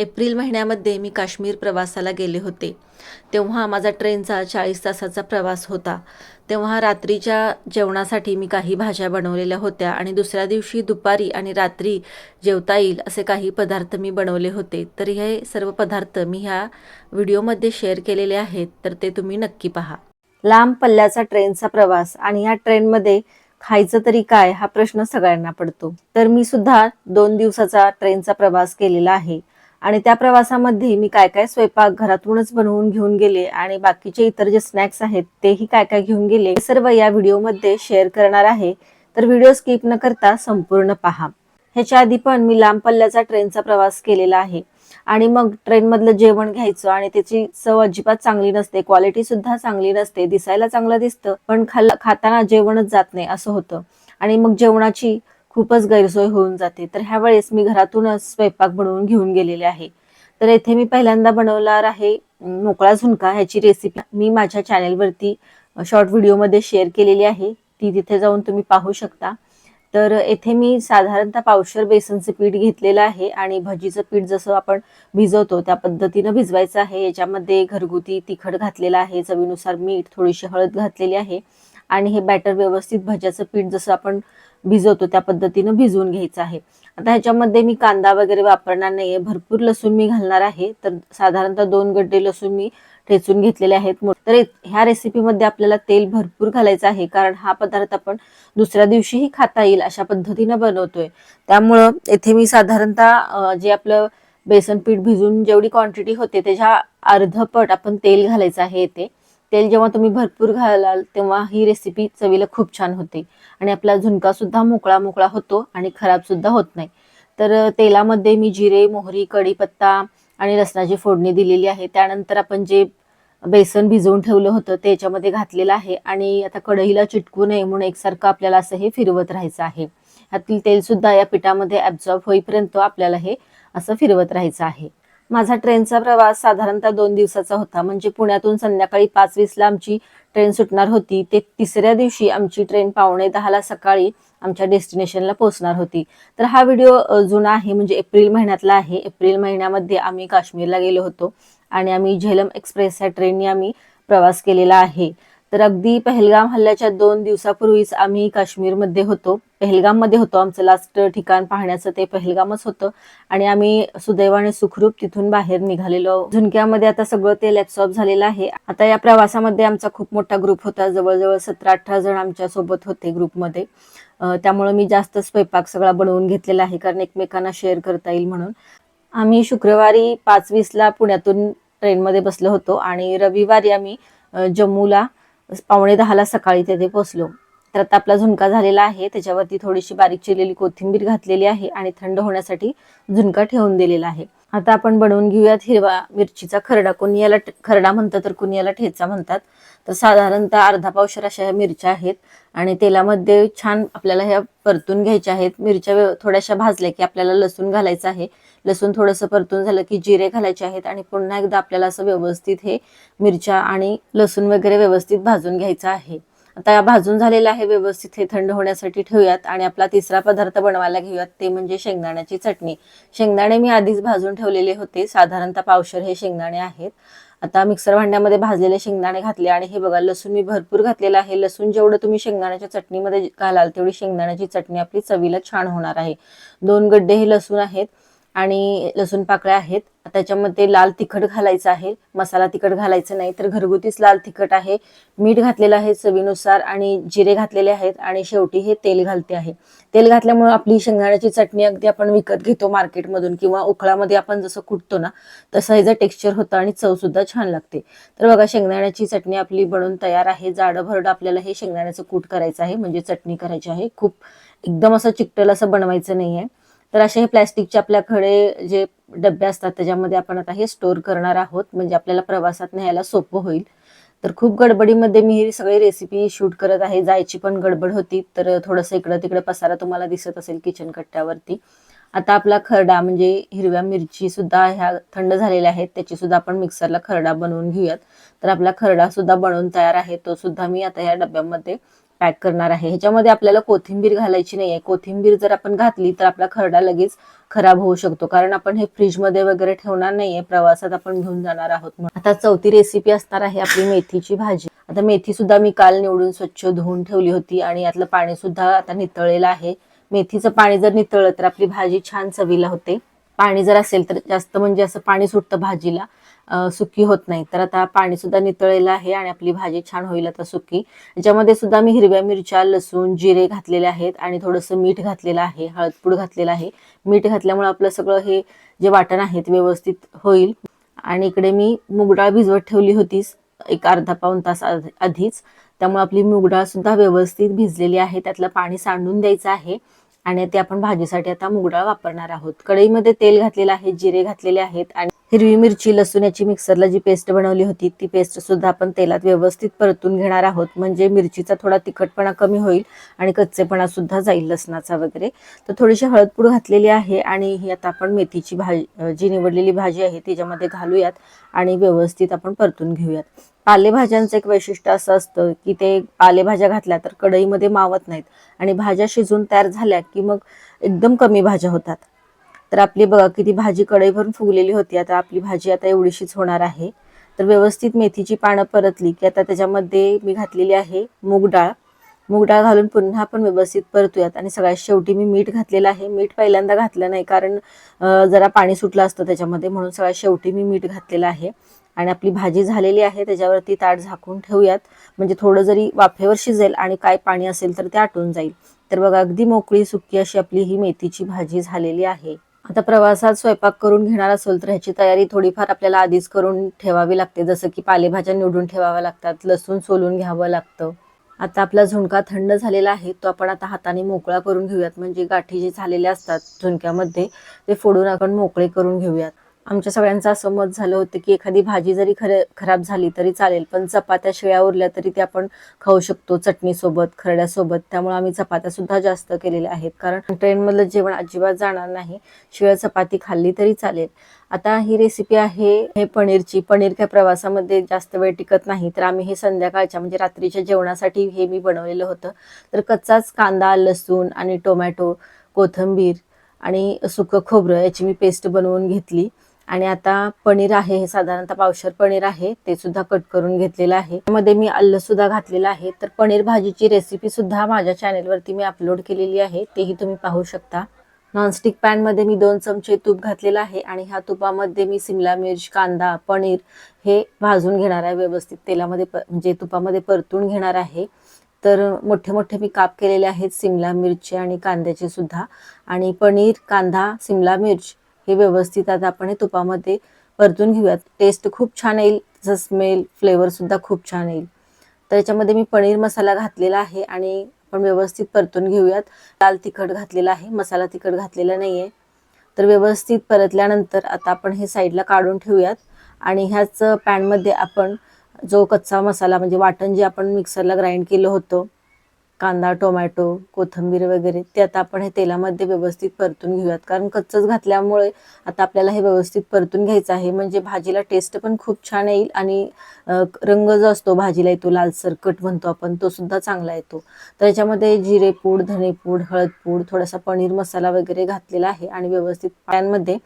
April महिन्यामध्ये मी काश्मीर प्रवासाला गेले होते. तेव्हा माझा ट्रेनचा चाळीस तासाचा प्रवास होता. तेव्हा रात्रीच्या जेवणासाठी मी काही भाज्या बनवलेल्या होत्या आणि दुसऱ्या दिवशी दुपारी आणि रात्री जेवता येईल असे काही पदार्थ मी बनवले होते. तर हे सर्व पदार्थ मी ह्या व्हिडिओमध्ये शेअर केलेले आहेत तर ते तुम्ही नक्की पहा. लांब पल्ल्याचा ट्रेनचा प्रवास आणि ह्या ट्रेनमध्ये खायचं तरी काय हा प्रश्न सगळ्यांना पडतो. तर मी सुद्धा दोन दिवसाचा ट्रेनचा प्रवास केलेला आहे. आणि त्या प्रवासामध्ये मी काय काय स्वयंपाक घरातूनच बनवून घेऊन गेले आणि बाकीचे इतर जे स्नॅक्स आहेत तेही काय काय घेऊन गेले सर्व या व्हिडिओमध्ये शेअर करणार आहे. तर व्हिडिओ स्किप न करता संपूर्ण पहा. ह्याच्या आधी पण मी लांब पल्ल्याचा ट्रेनचा प्रवास केलेला आहे आणि मग ट्रेनमधलं जेवण घ्यायचं आणि त्याची चव अजिबात चांगली नसते क्वालिटी सुद्धा चांगली नसते दिसायला चांगलं दिसतं पण खाल्ला खाताना जेवणच जात नाही असं होतं. आणि मग जेवणाची खूपच गैरसोय होऊन जाते. तर ह्या वेळेस मी घरातूनच स्वयंपाक बनवून घेऊन गेलेले आहे. तर येथे मी पहिल्यांदा बनवणार आहे मोकळा झुणका ह्याची रेसिपी मी माझ्या चॅनेलवरती शॉर्ट व्हिडिओमध्ये शेअर केलेली आहे. ती तिथे जाऊन तुम्ही पाहू शकता. तर येथे मी साधारणतः पावशर बेसनचं पीठ घेतलेलं आहे आणि भजीचं पीठ जसं आपण भिजवतो त्या पद्धतीनं भिजवायचं आहे. याच्यामध्ये घरगुती तिखट घातलेलं आहे. चवीनुसार मीठ थोडीशी हळद घातलेली आहे. आणि हे बॅटर व्यवस्थित भज्याचं पीठ जसं आपण भिजवतो त्या पद्धतीनं भिजवून घ्यायचं आहे. आता ह्याच्यामध्ये मी कांदा वगैरे वापरणार नाहीये. भरपूर लसूण मी घालणार आहे. तर साधारणतः दोन गड्डे लसूण मी ठेचून घेतलेले आहेत. तर ह्या रेसिपीमध्ये आपल्याला तेल भरपूर घालायचं आहे. कारण हा पदार्थ आपण दुसऱ्या दिवशीही खाता येईल अशा पद्धतीनं बनवतोय. त्यामुळं येथे मी साधारणतः जे आपलं बेसन पीठ भिजून जेवढी क्वांटिटी होते त्याच्या अर्धपट आपण तेल घालायचं आहे येथे तेल जेव्हा तुम्ही भरपूर घालाल तेव्हा ही रेसिपी चवीला खूप छान होते. आणि आपला झुणका सुद्धा मोकळा मोकळा होतो आणि खराब सुद्धा होत नाही. तर तेलामध्ये मी जिरे मोहरी कढीपत्ता आणि लसणाची फोडणी दिलेली आहे. त्यानंतर आपण जे बेसन भिजवून ठेवलं होतं ते याच्यामध्ये घातलेलं आहे. आणि आता कढईला चिटकू नये म्हणून एकसारखं आपल्याला असं हे फिरवत राहायचं आहे. ह्यातील तेलसुद्धा या पिठामध्ये ॲब्झॉर्ब होईपर्यंत आपल्याला हे असं फिरवत राहायचं आहे. माझा ट्रेनचा प्रवास साधारणतः दोन दिवसाचा होता. म्हणजे पुण्यातून संध्याकाळी पाच वीसला आमची ट्रेन सुटणार होती. ते तिसऱ्या दिवशी आमची ट्रेन पावणे दहाला सकाळी आमच्या डेस्टिनेशनला पोहोचणार होती. तर हा व्हिडिओ जुना आहे. म्हणजे एप्रिल महिन्यातला आहे. एप्रिल महिन्यामध्ये आम्ही काश्मीरला गेलो होतो. आणि आम्ही झेलम एक्सप्रेस या ट्रेनने आम्ही प्रवास केलेला आहे. तर अगदी पहलगाम हल्ल्याच्या दोन दिवसापूर्वीच आम्ही काश्मीरमध्ये होतो. पहलगाममध्ये होतो. आमचं लास्ट ठिकाण पाहण्याचं ते पहलगामच होतं. आणि आम्ही सुदैवाने सुखरूप तिथून बाहेर निघालेलो. झुणक्यामध्ये आता सगळं ते लॅपसॉप झालेलं आहे. आता या प्रवासामध्ये आमचा खूप मोठा ग्रुप होता. जवळजवळ सतरा अठरा जण आमच्यासोबत होते ग्रुपमध्ये त्यामुळे मी जास्त स्वयंपाक सगळा बनवून घेतलेला आहे कारण एकमेकांना शेअर करता येईल म्हणून. आम्ही शुक्रवारी पाच वीसला पुण्यातून ट्रेनमध्ये बसलो होतो आणि रविवारी आम्ही जम्मूला पावणे दहाला सकाळी तिथे पोहोचलो. तर आता आपला झुणका झालेला आहे. त्याच्यावरती थोडीशी बारीक चिरलेली कोथिंबीर घातलेली आहे आणि थंड होण्यासाठी झुणका ठेवून दिलेला आहे. आता आपण बनवून घेऊयात हिरवा मिरचीचा खरडा. कोणी याला ट- खरडा म्हणतात तर कोणी याला ठेचा म्हणतात. तर साधारणतः अर्धा पावशर अशा ह्या मिरच्या आहेत. आणि तेलामध्ये छान आपल्याला ह्या परतून घ्यायच्या आहेत. मिरच्या थोड्याशा भाजल्या की आपल्याला लसूण घालायचं आहे. लसूण थोडंसं परतून झालं की जिरे घालायचे आहेत आणि पुन्हा एकदा आपल्याला असं व्यवस्थित हे मिरच्या आणि लसूण वगैरे व्यवस्थित भाजून घ्यायचं आहे. आता भाजून झालेलं आहे व्यवस्थित हे थंड होण्यासाठी ठेवूयात आणि आपला तिसरा पदार्थ बनवायला घेऊयात ते म्हणजे शेंगदाण्याची चटणी. शेंगदाणे मी आधीच भाजून ठेवलेले होते साधारणतः पावशर हे शेंगदाणे आहेत. आता मिक्सर भांड्यामध्ये भाजलेले शेंगदाणे घातले आणि हे बघा लसूण मी भरपूर घातलेलं आहे. लसूण जेवढं तुम्ही शेंगदाण्याच्या चटणीमध्ये घालाल तेवढी शेंगदाण्याची चटणी आपली चवीला छान होणार आहे. दोन गड्डे हे लसूण आहेत. आणि लसूण पाकळ्या आहेत. त्याच्यामध्ये लाल तिखट घालायचं आहे. मसाला तिखट घालायचं नाही तर घरगुतीच लाल तिखट आहे. मीठ घातलेलं आहे चवीनुसार आणि जिरे घातलेले आहेत आणि शेवटी हे तेल घालते आहे. तेल घातल्यामुळे आपली शेंगदाण्याची चटणी अगदी आपण विकत घेतो मार्केटमधून किंवा उखळामध्ये आपण जसं कुटतो ना तसं ह्याचं टेक्स्चर होतं आणि चवसुद्धा छान लागते. तर बघा शेंगदाण्याची चटणी आपली बनवून तयार आहे. जाडं भरडं आपल्याला हे शेंगदाण्याचं कूट करायचं आहे. म्हणजे चटणी करायची आहे. खूप एकदम असं चिकटल असं बनवायचं नाही आहे तर असे हे प्लॅस्टिकचे आपल्याकडे जे डबे असतात त्याच्यामध्ये आपण आता हे स्टोअर करणार आहोत. म्हणजे आपल्याला प्रवासात न्यायला सोपं होईल. तर खूप गडबडीमध्ये मी ही सगळी रेसिपी शूट करत आहे. जायची पण गडबड होती. तर थोडंसं इकडं तिकडे पसारा तुम्हाला दिसत असेल किचन कट्ट्यावरती. आता आपला खरडा म्हणजे हिरव्या मिरची सुद्धा ह्या थंड झालेल्या आहेत. त्याची सुद्धा आपण मिक्सरला खरडा बनवून घेऊयात. तर आपला खरडा सुद्धा बनवून तयार आहे. तो सुद्धा मी आता ह्या डब्यामध्ये पॅक करणार आहे. ह्याच्यामध्ये आपल्याला कोथिंबीर घालायची नाही आहे कोथिंबीर जर आपण घातली तर आपला खरडा लगेच खराब होऊ शकतो. कारण आपण हे फ्रीजमध्ये वगैरे ठेवणार नाहीये. प्रवासात आपण घेऊन जाणार आहोत आता चौथी रेसिपी असणार आहे आपली मेथीची भाजी. आता मेथी सुद्धा मी काल निवडून स्वच्छ धुवून ठेवली होती आणि यातलं पाणी सुद्धा आता नितळलेलं आहे. मेथीचं पाणी जर नितळलं तर आपली भाजी छान चवीला होते. पाणी जर असेल तर जास्त म्हणजे असं पाणी सुटतं भाजीला. सुकी होत नाही. तर आता पाणी सुद्धा नितळलेलं आहे आणि आपली भाजी छान होईल आता सुकी. याच्यामध्ये सुद्धा मी हिरव्या मिरच्या लसूण जिरे घातलेले आहेत आणि थोडंसं मीठ घातलेलं आहे हळदपूड घातलेलं आहे. मीठ घातल्यामुळे आपलं सगळं हे जे वाटण आहे ते व्यवस्थित होईल. आणि इकडे मी मुगडाळ भिजवत ठेवली होती एक अर्धा पाऊण तास आधीच. त्यामुळे आपली मुगडाळ सुद्धा व्यवस्थित भिजलेली आहे. त्यातलं पाणी सांडून द्यायचं आहे आणि ते आपण भाजीसाठी आता मुगडाळ वापरणार आहोत. कढईमध्ये तेल घातलेलं आहे जिरे घातलेले आहेत आणि हिरवी मिरची लसूण याची मिक्सरला जी पेस्ट बनवली होती ती पेस्ट सुद्धा आपण तेलात व्यवस्थित परतून घेणार आहोत. म्हणजे मिरचीचा थोडा तिखटपणा कमी होईल आणि कच्चेपणा सुद्धा जाईल लसणाचा वगैरे. तर थोडीशी हळदपूड घातलेली आहे आणि ही आता आपण मेथीची भाजी जी निवडलेली भाजी आहे त्याच्यामध्ये घालूयात आणि व्यवस्थित आपण परतून घेऊयात. पालेभाज्यांचं एक वैशिष्ट्य असं असतं की ते पालेभाज्या घातल्या तर कढईमध्ये मावत नाहीत आणि भाज्या शिजून तयार झाल्या की मग एकदम कमी भाज्या होतात. तर आपली बघा किती भाजी कढई भरून फुगलेली होती. आता आपली भाजी आता एवढीशीच होणार आहे. तर व्यवस्थित मेथीची पानं परतली की आता त्याच्यामध्ये मी घातलेली आहे मूग डाळ. मूग डाळ घालून पुन्हा आपण व्यवस्थित परतूयात. आणि सगळ्यात शेवटी मी मीठ घातलेलं आहे. मीठ पहिल्यांदा घातलं नाही कारण जरा पाणी सुटलं असतं त्याच्यामध्ये म्हणून सगळ्यात शेवटी मी मीठ घातलेलं आहे. आणि आपली भाजी झालेली आहे. त्याच्यावरती ताट झाकून ठेवूयात. म्हणजे थोडं जरी वाफेवर शिजेल आणि काय पाणी असेल तर ते आटून जाईल. तर बघा अगदी मोकळी सुकी अशी आपली ही मेथीची भाजी झालेली आहे. आता प्रवासात स्वयंपाक करून घेणार असेल तर ह्याची तयारी थोडीफार आपल्याला आधीच करून ठेवावी लागते. जसं की पालेभाज्या निवडून ठेवाव्या लागतात लसूण सोलून घ्यावं लागतं. आता आपला झुणका थंड झालेला आहे तो आपण आता हाताने मोकळा करून घेऊयात. म्हणजे गाठी जे झालेले असतात झुणक्यामध्ये ते फोडून आपण मोकळे करून घेऊयात. आमच्या सगळ्यांचं असं मत झालं होतं की एखादी भाजी जरी खर खराब झाली तरी चालेल पण चपात्या शिळ्या उरल्या तरी ते आपण खाऊ शकतो चटणीसोबत खरड्यासोबत. त्यामुळे आम्ही चपात्या सुद्धा जास्त केलेल्या आहेत. कारण ट्रेनमधलं जेवण अजिबात जाणार नाही. शिळ्या चपाती खाल्ली तरी चालेल. आता ही रेसिपी आहे हे पनीरची. पनीर काय प्रवासामध्ये जास्त वेळ टिकत नाही. तर आम्ही हे संध्याकाळच्या म्हणजे रात्रीच्या जेवणासाठी हे मी बनवलेलं होतं. तर कच्चाच कांदा लसूण आणि टोमॅटो कोथिंबीर आणि सुकं खोबरं याची मी पेस्ट बनवून घेतली. आणि आता पनीर आहे हे साधारणतः पावशर पनीर आहे ते सुद्धा कट करून घेतलेलं आहे. त्यामध्ये मी अल्ल सुद्धा घातलेलं आहे. तर पनीर भाजीची रेसिपी सुद्धा माझ्या चॅनेलवरती मी अपलोड केलेली आहे. तेही तुम्ही पाहू शकता. नॉनस्टिक पॅनमध्ये मी दोन चमचे तूप घातलेलं आहे आणि ह्या तुपामध्ये मी सिमला मिर्च कांदा पनीर हे भाजून घेणार आहे व्यवस्थित. तेलामध्ये प म्हणजे तुपामध्ये परतून घेणार आहे. तर मोठे मोठे मी काप केलेले आहेत सिमला मिरची आणि कांद्याचे सुद्धा. आणि पनीर कांदा सिमला मिर्च हे व्यवस्थित आता आपण हे तुपामध्ये परतून घेऊयात. टेस्ट खूप छान येईल जसं स्मेल फ्लेवर सुद्धा खूप छान येईल. तर याच्यामध्ये मी पनीर मसाला घातलेला आहे आणि आपण व्यवस्थित परतून घेऊयात. लाल तिखट घातलेला आहे मसाला तिखट घातलेला नाही आहे तर व्यवस्थित परतल्यानंतर आता आपण हे साईडला काढून ठेवूयात. आणि ह्याच पॅनमध्ये आपण जो कच्चा मसाला म्हणजे वाटण जे आपण मिक्सरला ग्राइंड केलं होतं कांदा टोमॅटो कोथिंबीर वगैरे ते आता आपण हे तेलामध्ये व्यवस्थित परतून घेऊयात. कारण कच्चंच घातल्यामुळे आता आपल्याला हे व्यवस्थित परतून घ्यायचं आहे. म्हणजे भाजीला टेस्ट पण खूप छान येईल आणि रंग जो असतो भाजीला येतो लालसर कट म्हणतो आपण तो सुद्धा चांगला येतो. तर याच्यामध्ये जिरेपूड धनेपूड हळदपूड थोडासा पनीर मसाला वगैरे घातलेला आहे आणि व्यवस्थित पॅनमध्ये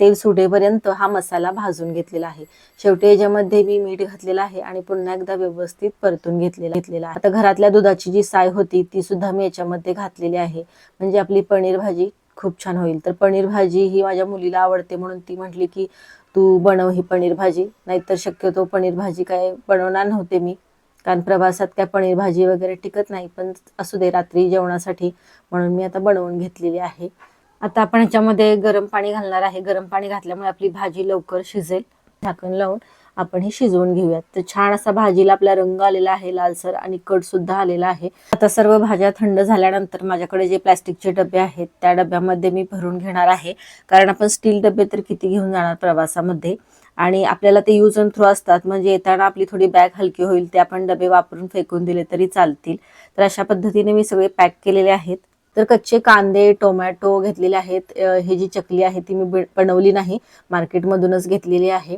तेल सुटेपर्यंत हा मसाला भाजून घेतलेला आहे. शेवटी याच्यामध्ये मी मीठ घातलेलं आहे आणि पुन्हा एकदा व्यवस्थित परतून घेतलेला घेतलेला आहे. आता घरातल्या दुधाची जी साय होती ती सुद्धा मी याच्यामध्ये घातलेली आहे. म्हणजे आपली पनीर भाजी खूप छान होईल. तर पनीर भाजी ही माझ्या मुलीला आवडते म्हणून ती म्हटली की तू बनव ही पनीर भाजी. नाहीतर शक्यतो पनीर भाजी काय बनवणार नव्हते मी. कारण प्रवासात काय पनीर भाजी वगैरे टिकत नाही पण असू दे रात्री जेवणासाठी म्हणून मी आता बनवून घेतलेली आहे. आता आपण ह्याच्यामध्ये गरम पाणी घालणार आहे. गरम पाणी घातल्यामुळे आपली भाजी लवकर शिजेल. झाकण लावून आपण हे शिजवून घेऊयात. तर छान असा भाजीला आपला रंग आलेला आहे लालसर आणि कट सुद्धा आलेला आहे. आता सर्व भाज्या थंड झाल्यानंतर माझ्याकडे जे प्लॅस्टिकचे डबे आहेत त्या डब्यामध्ये मी भरून घेणार आहे. कारण आपण स्टील डबे तर किती घेऊन जाणार प्रवासामध्ये? आणि आपल्याला ते यूज अँड थ्रो असतात. म्हणजे येताना आपली थोडी बॅग हलकी होईल ते आपण डबे वापरून फेकून दिले तरी चालतील. तर अशा पद्धतीने मी सगळे पॅक केलेले आहेत. तर कच्चे कांदे टोमॅटो घेतलेले आहेत. हे ही जी चकली आहे ती मी बनवली नाही. मार्केटमधूनच घेतलेली आहे.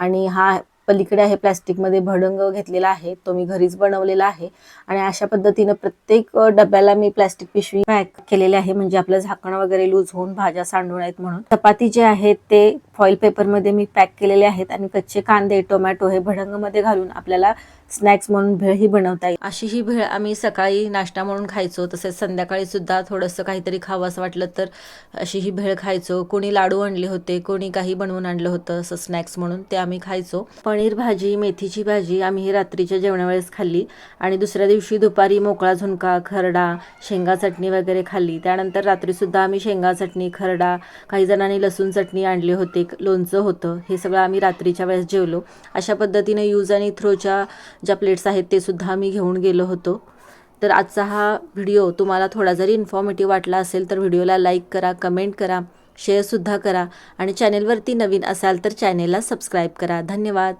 आणि हा पलीकडे आहे प्लॅस्टिकमध्ये भडंग घेतलेला आहे. तो मी घरीच बनवलेला आहे. आणि अशा पद्धतीनं प्रत्येक डब्याला मी प्लॅस्टिक पिशवी पॅक केलेले आहे. म्हणजे आपलं झाकण वगैरे लूज होऊन भाज्या सांडून आहेत म्हणून. चपाती जे आहेत ते फॉईल पेपरमध्ये मी पॅक केलेले आहेत. आणि कच्चे कांदे टोमॅटो हे भडंगमध्ये घालून आपल्याला स्नॅक्स म्हणून भेळ ही बनवता येईल. अशी ही भेळ आम्ही सकाळी नाश्ता म्हणून खायचो तसेच संध्याकाळी सुद्धा थोडंसं काहीतरी खावं असं वाटलं तर अशी ही भेळ खायचो. कोणी लाडू आणले होते कोणी काही बनवून आणलं होतं असं स्नॅक्स म्हणून ते आम्ही खायचो. पनीर भाजी मेथीची भाजी आम्ही ही रात्रीच्या जेवणावेळेस खाल्ली आणि दुसऱ्या दिवशी दुपारी मोकळा झुणका खरडा शेंगा चटणी वगैरे खाल्ली. त्यानंतर रात्रीसुद्धा आम्ही शेंगा चटणी खरडा काही जणांनी लसूण चटणी आणली होती लोणचं होतं हे सगळं आम्ही रात्रीच्या वेळेस जेवलो. अशा पद्धतीने यूज आणि थ्रोच्या ज्या प्लेट्स आहेत ते सुद्धा आम्ही घेऊन गेलो होतो. तर आजचा हा व्हिडिओ तुम्हाला थोडा जरी इन्फॉर्मेटिव्ह वाटला असेल तर व्हिडिओला लाईक करा कमेंट करा शेअरसुद्धा करा आणि चॅनेलवरती नवीन असाल तर चॅनेलला सबस्क्राईब करा. धन्यवाद.